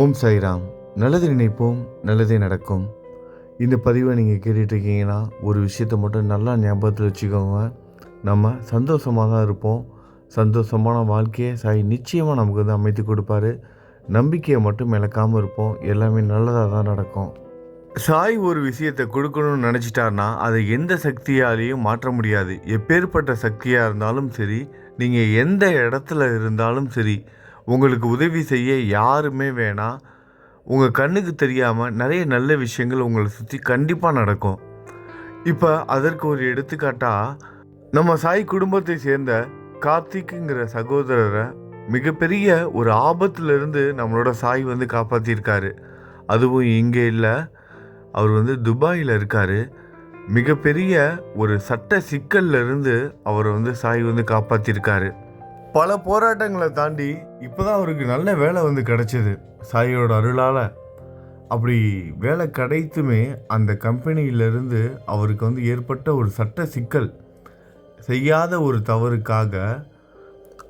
ஓம் சாய்ராம். நல்லது நினைப்போம் நல்லதே நடக்கும். இந்த பதிவை நீங்கள் கேட்டுட்ருக்கீங்கன்னா ஒரு விஷயத்தை மட்டும் நல்லா ஞாபகத்தில் வச்சுக்கோங்க. நம்ம சந்தோஷமாக தான் இருப்போம். சந்தோஷமான வாழ்க்கையை சாய் நிச்சயமாக நமக்கு வந்து அமைத்து கொடுப்பாரு. நம்பிக்கையை மட்டும் இழக்காமல் இருப்போம். எல்லாமே நல்லதாக தான் நடக்கும். சாய் ஒரு விஷயத்தை கொடுக்கணும்னு நினச்சிட்டார்னா அதை எந்த சக்தியாலேயும் மாற்ற முடியாது. எப்பேற்பட்ட சக்தியாக இருந்தாலும் சரி நீங்கள் எந்த இடத்துல இருந்தாலும் சரி உங்களுக்கு உதவி செய்ய யாருமே வேணாம் உங்கள் கண்ணுக்கு தெரியாமல் நிறைய நல்ல விஷயங்கள் உங்களை சுற்றி கண்டிப்பாக நடக்கும். இப்போ அதற்கு ஒரு எடுத்துக்காட்டாக நம்ம சாய் குடும்பத்தை சேர்ந்த கார்த்திக்குங்கிற சகோதரரை மிகப்பெரிய ஒரு ஆபத்துலேருந்து நம்மளோட சாய் வந்து காப்பாற்றியிருக்காரு அதுவும் இங்கே இல்லை அவர் வந்து துபாயில் இருக்கார். மிகப்பெரிய ஒரு சட்ட சிக்கல்ல இருந்து அவரை வந்து சாய் வந்து காப்பாற்றியிருக்காரு பல போராட்டங்களை தாண்டி இப்போ தான் அவருக்கு நல்ல வேலை வந்து கிடைச்சது சாயோட அருளால். அப்படி வேலை கிடைத்துமே அந்த கம்பெனியிலிருந்து அவருக்கு வந்து ஏற்பட்ட ஒரு சட்ட சிக்கல் செய்யாத ஒரு தவறுக்காக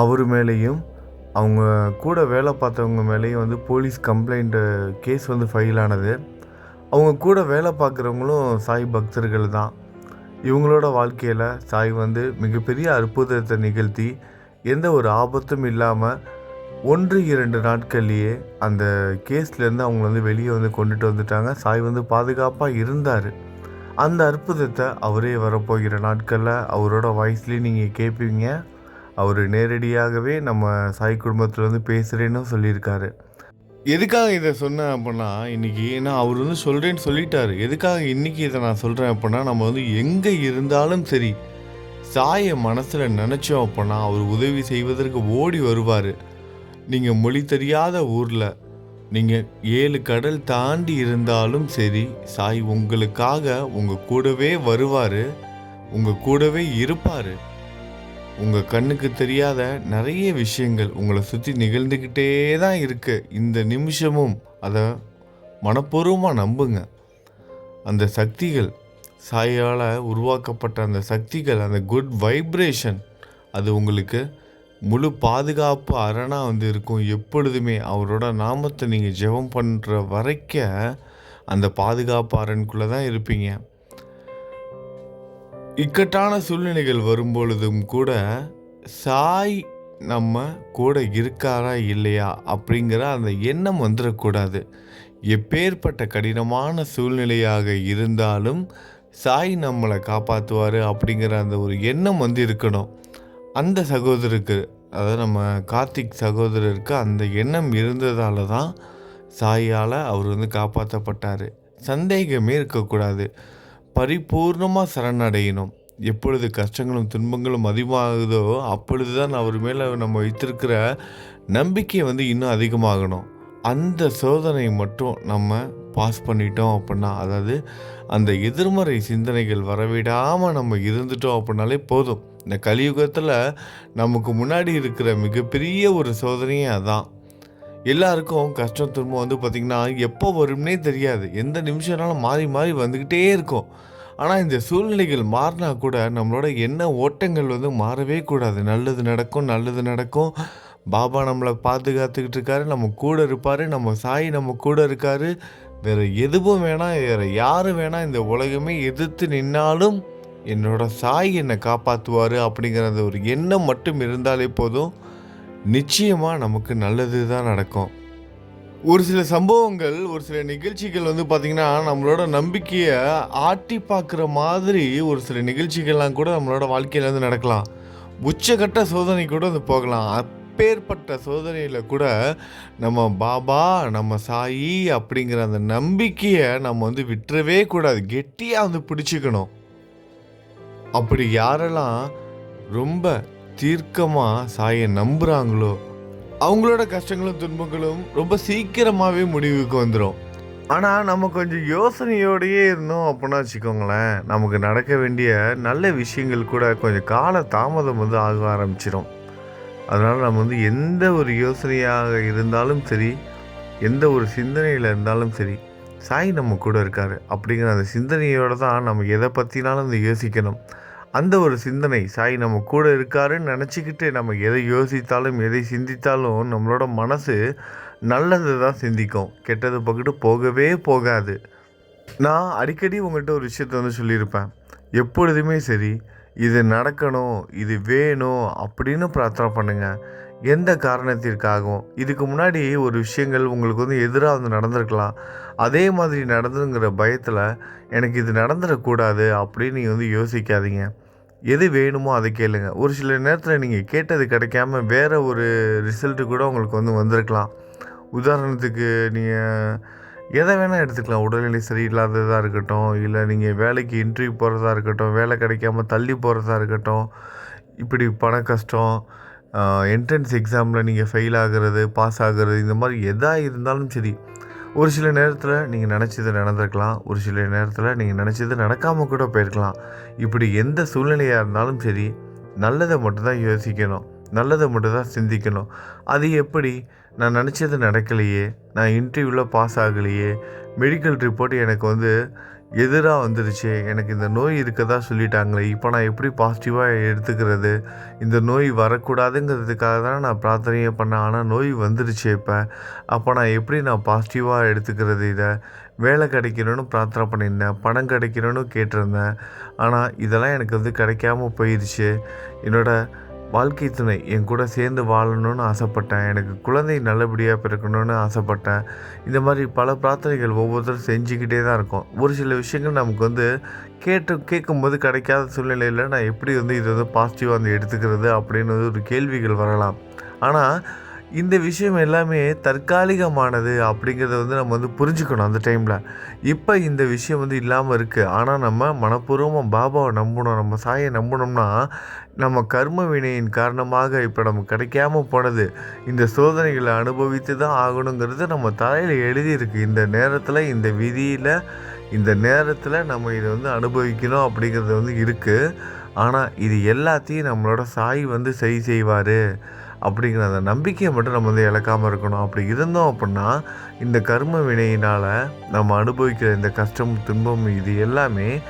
அவர் மேலேயும் அவங்க கூட வேலை பார்த்தவங்க மேலேயும் வந்து போலீஸ் கம்ப்ளைண்ட்டு கேஸ் வந்து ஃபைல் ஆனது. அவங்க கூட வேலை பார்க்குறவங்களும் சாய் பக்தர்கள் தான். இவங்களோட வாழ்க்கையில் சாய் வந்து மிகப்பெரிய அற்புதத்தை நிகழ்த்தி எந்த ஒரு ஆபத்தும் இல்லாமல் ஒன்று இரண்டு நாட்கள்லேயே அந்த கேஸ்லேருந்து அவங்கள வந்து வெளியே வந்து கொண்டுட்டு வந்துட்டாங்க. சாய் வந்து பாதுகாப்பாக இருந்தார். அந்த அற்புதத்தை அவரே வரப்போகிற நாட்களில் அவரோட வாய்ஸ்லேயே நீங்கள் கேட்பீங்க அவர் நேரடியாகவே நம்ம சாய் குடும்பத்தில் வந்து பேசுகிறேன்னு சொல்லியிருக்காரு. எதுக்காக இதை சொன்னேன் அப்படின்னா இன்றைக்கி ஏன்னா அவர் வந்து சொல்கிறேன்னு சொல்லிட்டாரு. எதுக்காக இன்றைக்கி இதை நான் சொல்கிறேன் அப்படின்னா நம்ம வந்து எங்கே இருந்தாலும் சரி சாயை மனசில் நினச்சோம் அப்படின்னா அவர் உதவி செய்வதற்கு ஓடி வருவார். நீங்கள் மொழி தெரியாத ஊரில் நீங்கள் ஏழு கடல் தாண்டி இருந்தாலும் சரி சாய் உங்களுக்காக உங்கள் கூடவே வருவார் உங்கள் கூடவே இருப்பார். உங்கள் கண்ணுக்கு தெரியாத நிறைய விஷயங்கள் உங்களை சுற்றி நிகழ்ந்துக்கிட்டே தான் இருக்கு. இந்த நிமிஷமும் அதை மனப்பூர்வமாக நம்புங்க. அந்த சக்திகள் சாயால் உருவாக்கப்பட்ட அந்த சக்திகள் அந்த குட் வைப்ரேஷன் அது உங்களுக்கு முழு பாதுகாப்பு அரணாக வந்து இருக்கும். எப்பொழுதுமே அவரோட நாமத்தை நீங்கள் ஜெபம் பண்ணுற வரைக்க அந்த பாதுகாப்பு அரண்குள்ளே தான் இருப்பீங்க. இக்கட்டான சூழ்நிலைகள் வரும்பொழுதும் கூட சாய் நம்ம கூட இருக்காரா இல்லையா அப்படிங்கிற அந்த எண்ணம் வந்துடக்கூடாது எப்பேற்பட்ட கடினமான சூழ்நிலையாக இருந்தாலும் சாய் நம்மளை காப்பாற்றுவார் அப்படிங்கிற அந்த ஒரு எண்ணம் வந்து இருக்கணும். அந்த சகோதரருக்கு அதாவது நம்ம கார்த்திக் சகோதரருக்கு அந்த எண்ணம் இருந்ததால தான் சாயால் அவர் வந்து காப்பாற்றப்பட்டார் சந்தேகமே இருக்கக்கூடாது. பரிபூர்ணமாக சரணடையணும். எப்பொழுது கஷ்டங்களும் துன்பங்களும் அதிகமாகுதோ அப்பொழுது தான் அவர் மேலே நம்ம வைத்திருக்கிற நம்பிக்கை வந்து இன்னும் அதிகமாகணும். அந்த சோதனை மட்டும் நம்ம பாஸ் பண்ணிட்டோம் அப்படின்னா அதாவது அந்த எதிர்மறை சிந்தனைகள் வரவிடாமல் நம்ம இருந்துட்டோம் அப்படின்னாலே போதும். இந்த கலியுகத்தில் நமக்கு முன்னாடி இருக்கிற மிகப்பெரிய ஒரு சோதனையே அதான். எல்லாருக்கும் கஷ்டம் துன்பம் வந்து பார்த்திங்கன்னா எப்போ வரும்னே தெரியாது. எந்த நிமிஷம்னாலும் மாறி மாறி வந்துக்கிட்டே இருக்கும். ஆனால் இந்த சூழ்நிலைகள் மாறினா கூட நம்மளோட எண்ண ஓட்டங்கள் வந்து மாறவே கூடாது. நல்லது நடக்கும் நல்லது நடக்கும். பாபா நம்மளை பாதுகாத்துக்கிட்டு இருக்காரு. நம்ம கூட இருப்பார். நம்ம சாய் நம்ம கூட இருக்காரு. வேறு எதுவும் வேணாம். வேறு யாரும் வேணாம். இந்த உலகமே எதிர்த்து நின்னாலும் என்னோட சாய் என்னை காப்பாற்றுவார் அப்படிங்கிற அந்த ஒரு எண்ணம் மட்டும் இருந்தாலே போதும். நிச்சயமாக நமக்கு நல்லது தான் நடக்கும். ஒரு சில சம்பவங்கள் ஒரு சில நிகழ்ச்சிகள் வந்து பார்த்திங்கன்னா நம்மளோட நம்பிக்கையை ஆட்டி பார்க்குற மாதிரி ஒரு சில நிகழ்ச்சிகள்லாம் கூட நம்மளோட வாழ்க்கையில் வந்து நடக்கலாம். உச்சகட்ட சோதனை கூட வந்து போகலாம். அப்பேற்பட்ட சோதனையில் கூட நம்ம பாபா நம்ம சாயி அப்படிங்கிற அந்த நம்பிக்கையை நம்ம வந்து விட்டுறவே கூடாது. கெட்டியாக வந்து பிடிச்சிக்கணும். அப்படி யாரெல்லாம் ரொம்ப தீர்க்கமாக சாயை நம்புகிறாங்களோ அவங்களோட கஷ்டங்களும் துன்பங்களும் ரொம்ப சீக்கிரமாகவே முடிவுக்கு வந்துடும் ஆனால் நம்ம கொஞ்சம் யோசனையோடையே இருந்தோம் அப்படின்னா வச்சுக்கோங்களேன் நமக்கு நடக்க வேண்டிய நல்ல விஷயங்கள் கூட கொஞ்சம் கால தாமதம் வந்து ஆக ஆரம்பிச்சிடும் அதனால் நம்ம வந்து எந்த ஒரு யோசனையாக இருந்தாலும் சரி எந்த ஒரு சிந்தனையில் இருந்தாலும் சரி சாய் நம்ம கூட இருக்கார். அப்படிங்கிற அந்த சிந்தனையோடு தான் நம்ம எதை பற்றினாலும் வந்து யோசிக்கணும். அந்த ஒரு சிந்தனை சாய் நம்ம கூட இருக்காருன்னு நினச்சிக்கிட்டு நம்ம எதை யோசித்தாலும் எதை சிந்தித்தாலும் நம்மளோட மனசு நல்லது தான் சிந்திக்கும். கெட்டது பக்கிட்டு போகவே போகாது. நான் அடிக்கடி உங்கள்கிட்ட ஒரு விஷயத்த வந்து சொல்லியிருப்பேன். எப்பொழுதுமே சரி இது நடக்கணும் இது வேணும் அப்படின்னு பிரார்த்தனை பண்ணுங்கள் எந்த காரணத்திற்காகவும். இதுக்கு முன்னாடி ஒரு விஷயங்கள் உங்களுக்கு வந்து எதிராக வந்து நடந்திருக்கலாம். அதே மாதிரி நடந்துங்கிற பயத்தில் எனக்கு இது நடந்துடக்கூடாது அப்படின்னு நீங்கள் வந்து யோசிக்காதீங்க. எது வேணுமோ அதை கேளுங்க. ஒரு சில நேரத்தில் நீங்கள் கேட்டது கிடைக்காம வேறு ஒரு ரிசல்ட்டு கூட உங்களுக்கு வந்து வந்திருக்கலாம். உதாரணத்துக்கு நீங்கள் எதை வேணால் எடுத்துக்கலாம். உடல்நிலை சரியில்லாததாக இருக்கட்டும் இல்லை நீங்கள் வேலைக்கு இன்டர்வியூ போகிறதா இருக்கட்டும் வேலை கிடைக்காம தள்ளி போகிறதா இருக்கட்டும் இப்படி பண கஷ்டம் என்ட்ரன்ஸ் எக்ஸாமில் நீங்கள் ஃபெயில் ஆகிறது பாஸ் ஆகிறது இந்த மாதிரி எதாக இருந்தாலும் சரி ஒரு சில நேரத்தில் நீங்கள் நினச்சது நடந்திருக்கலாம். ஒரு சில நேரத்தில் நீங்கள் நினச்சது நடக்காமல் கூட போயிருக்கலாம். இப்படி எந்த சூழ்நிலையாக இருந்தாலும் சரி நல்லதை மட்டும்தான் யோசிக்கணும். நல்லதை மட்டும் தான் சிந்திக்கணும். அது எப்படி? நான் நினச்சது நடக்கலையே. நான் இன்டர்வியூவில் பாஸ் ஆகலையே. மெடிக்கல் ரிப்போர்ட் எனக்கு வந்து எதிராக வந்துருச்சு. எனக்கு இந்த நோய் இருக்கதா சொல்லிட்டாங்களே. இப்போ நான் எப்படி பாசிட்டிவாக எடுத்துக்கிறது? இந்த நோய் வரக்கூடாதுங்கிறதுக்காக தான் நான் பிரார்த்தனையே பண்ணேன். ஆனால் நோய் வந்துருச்சு இப்போ. அப்போ நான் எப்படி நான் பாசிட்டிவாக எடுத்துக்கிறது இதை? வேலை கிடைக்கணும்னு பிரார்த்தனை பண்ணியிருந்தேன். பணம் கிடைக்கணும்னு கேட்டிருந்தேன். ஆனால் இதெல்லாம் எனக்கு வந்து கிடைக்காம போயிடுச்சு என்னோடய வாழ்க்கை துணை. என் கூட சேர்ந்து வாழணும்னு ஆசைப்பட்டேன். எனக்கு குழந்தை நல்லபடியாக பிறக்கணும்னு ஆசைப்பட்டேன். இந்த மாதிரி பல பிரார்த்தனைகள் ஒவ்வொருத்தரும் செஞ்சுக்கிட்டே தான் இருக்கும். ஒரு சில விஷயங்கள் நமக்கு வந்து கேட்டு கேட்கும்போது கிடைக்காத சூழ்நிலையில் நான் எப்படி வந்து இது வந்து பாசிட்டிவாக வந்து எடுத்துக்கிறது அப்படின்னு ஒரு கேள்விகள் வரலாம். ஆனால் இந்த விஷயம் எல்லாமே தற்காலிகமானது அப்படிங்கிறத வந்து நம்ம வந்து புரிஞ்சுக்கணும் அந்த டைமில் இப்போ இந்த விஷயம் வந்து இல்லாமல் இருக்குது ஆனால் நம்ம மனப்பூர்வமாக பாபாவை நம்பணும் நம்ம சாயை நம்பினோம்னா நம்ம கர்ம வினையின் காரணமாக இப்போ நமக்கு கிடைக்காம போனது இந்த சோதனைகளை அனுபவித்து தான் ஆகணுங்கிறது நம்ம தலையில் எழுதியிருக்கு. இந்த நேரத்தில் இந்த விதியில் இந்த நேரத்தில் நம்ம இதை வந்து அனுபவிக்கணும் அப்படிங்கிறது வந்து இருக்குது ஆனால் இது எல்லாத்தையும் நம்மளோட சாய் வந்து சரி செய்வார். அப்படிங்கிற அந்த நம்பிக்கையை மட்டும் நம்ம வந்து இழக்காமல் இருக்கணும். அப்படி இருந்தோம் அப்படின்னா இந்த கர்ம வினையினால் நம்ம அனுபவிக்கிற இந்த கஷ்டம் துன்பம் இது எல்லாமே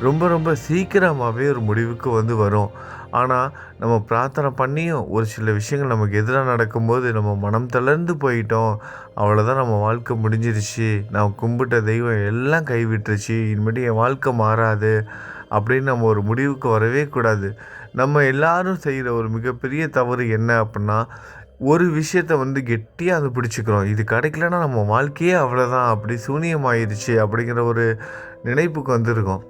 ரொம்ப ரொம்ப சீக்கிரமாகவே ஒரு முடிவுக்கு வந்து வரும். ஆனால் நம்ம பிரார்த்தனை பண்ணியும் ஒரு சில விஷயங்கள் நமக்கு எதிராக நடக்கும்போது நம்ம மனம் தளர்ந்து போயிட்டோம். அவ்வளோதான் நம்ம வாழ்க்கை முடிஞ்சிருச்சு. நான் கும்பிட்ட தெய்வம் எல்லாம் கைவிட்டுருச்சு. இனிமேட்டு என் வாழ்க்கை மாறாது. அப்படின்னு நம்ம ஒரு முடிவுக்கு வரவே கூடாது. நம்ம எல்லாரும் செய்கிற ஒரு மிகப்பெரிய தவறு என்ன அப்படின்னா ஒரு விஷயத்த வந்து கெட்டியாக அதை பிடிச்சிக்கிறோம். இது கிடைக்கலன்னா நம்ம வாழ்க்கையே அவ்வளோதான் அப்படி சூனியமாயிருச்சு அப்படிங்கிற ஒரு நினைப்புக்கு வந்திருக்கோம்.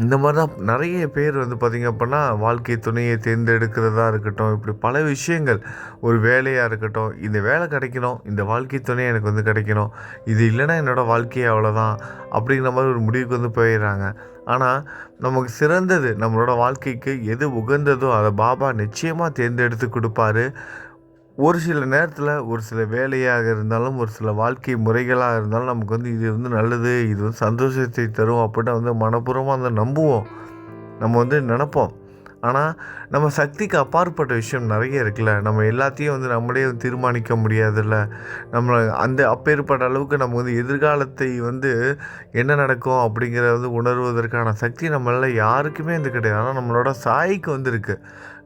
இந்த மாதிரி தான் நிறைய பேர் வந்து பார்த்திங்க அப்படின்னா வாழ்க்கை துணையை தேர்ந்தெடுக்கிறதா இருக்கட்டும் இப்படி பல விஷயங்கள். ஒரு வேலையாக இருக்கட்டும் இந்த வேலை கிடைக்கணும் இந்த வாழ்க்கை துணை எனக்கு வந்து கிடைக்கணும் இது இல்லைன்னா என்னோடய வாழ்க்கையே அவ்வளோதான் அப்படிங்கிற மாதிரி ஒரு முடிவுக்கு வந்து போயிடுறாங்க. ஆனால் நமக்கு சிறந்தது நம்மளோட வாழ்க்கைக்கு எது உகந்ததோ அதை பாபா நிச்சயமாக தேர்ந்தெடுத்து கொடுப்பாரு. ஒரு சில நேரத்தில் ஒரு சில வேலையாக இருந்தாலும் ஒரு சில வாழ்க்கை முறைகளாக இருந்தாலும் நமக்கு வந்து இது வந்து நல்லது இது வந்து சந்தோஷத்தை தரும் அப்படின்னு வந்து மனப்பூர்வமாக வந்து நம்புவோம். நம்ம வந்து நினப்போம். ஆனால் நம்ம சக்திக்கு அப்பாற்பட்ட விஷயம் நிறைய இருக்குல்ல. நம்ம எல்லாத்தையும் வந்து நம்மளே வந்து தீர்மானிக்க முடியாதுல்ல. நம்ம அந்த அப்பேற்பட்ட அளவுக்கு நம்ம வந்து எதிர்காலத்தை வந்து என்ன நடக்கும் அப்படிங்கிறத வந்து உணர்வதற்கான சக்தி நம்மளால் யாருக்குமே வந்து கிடையாது. ஆனால் நம்மளோட சாய்க்கு வந்து இருக்குது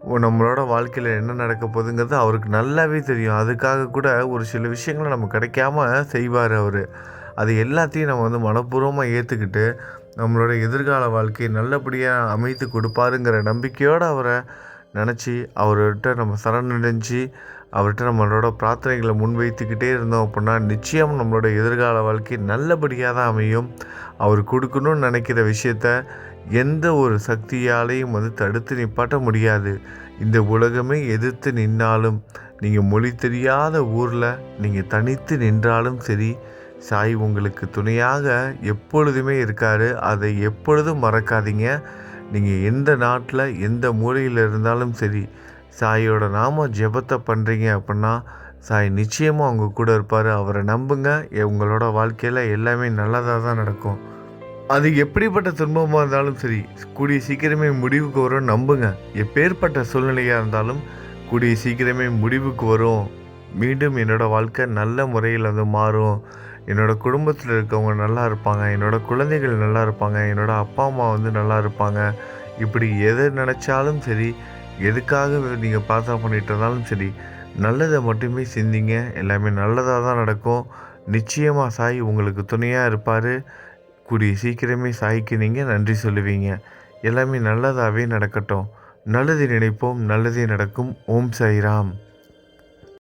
நம்மளோட வாழ்க்கையில் என்ன நடக்க போகுதுங்கிறது அவருக்கு நல்லாவே தெரியும். அதுக்காக கூட ஒரு சில விஷயங்களை நம்ம கிடைக்காம செய்வார் அவர். அது எல்லாத்தையும் நம்ம வந்து மனப்பூர்வமாக ஏற்றுக்கிட்டு நம்மளோட எதிர்கால வாழ்க்கையை நல்லபடியாக அமைத்து கொடுப்பாருங்கிற நம்பிக்கையோடு அவரை நினச்சி அவர்கிட்ட நம்ம சரணடைஞ்சு அவர்கிட்ட நம்மளோட பிரார்த்தனைகளை முன்வைத்துக்கிட்டே இருந்தோம் அப்படின்னா நிச்சயம் நம்மளோட எதிர்கால வாழ்க்கை நல்லபடியாக தான் அமையும். அவர் கொடுக்கணும்னு நினைக்கிற விஷயத்த எந்த ஒரு சக்தியாலையும் வந்து தடுத்து நிப்பாட்ட முடியாது. இந்த உலகமே எதிர்த்து நின்னாலும் நீங்கள் மொழி தெரியாத ஊரில் நீங்கள் தனித்து நின்றாலும் சரி சாய் உங்களுக்கு துணையாக எப்பொழுதுமே இருக்கார். அதை எப்பொழுதும் மறக்காதீங்க. நீங்கள் எந்த நாட்டில் எந்த மூலையில் இருந்தாலும் சரி சாயோட நாம ஜெபத்தை பண்ணுறீங்க அப்படின்னா சாய் நிச்சயமாக அவங்க கூட இருப்பார். அவரை நம்புங்க. உங்களோட வாழ்க்கையில் எல்லாமே நல்லதாக தான் நடக்கும். அது எப்படிப்பட்ட துன்பமாக இருந்தாலும் சரி கூடிய சீக்கிரமே முடிவுக்கு வரும் நம்புங்க. எப்பேற்பட்ட சூழ்நிலையாக இருந்தாலும் கூடிய சீக்கிரமே முடிவுக்கு வரும். மீண்டும் என்னோடய வாழ்க்கை நல்ல முறையில் வந்து மாறும். என்னோடய குடும்பத்தில் இருக்கவங்க நல்லா இருப்பாங்க என்னோடய குழந்தைகள் நல்லா இருப்பாங்க என்னோடய அப்பா அம்மா வந்து நல்லா இருப்பாங்க. இப்படி எதை நினச்சாலும் சரி எதுக்காக நீங்கள் பிரார்த்தனை பண்ணிட்டு இருந்தாலும் சரி நல்லதை மட்டுமே சிந்திங்க. எல்லாமே நல்லதாக தான் நடக்கும். நிச்சயமாக சாய் உங்களுக்கு துணையாக இருப்பார். கூடிய சீக்கிரமே சாய்க்கு நீங்கள் நன்றி சொல்லுவீங்க. எல்லாமே நல்லதாகவே நடக்கட்டும். நல்லது நினைப்போம் நல்லதே நடக்கும். ஓம் சாய்ராம்.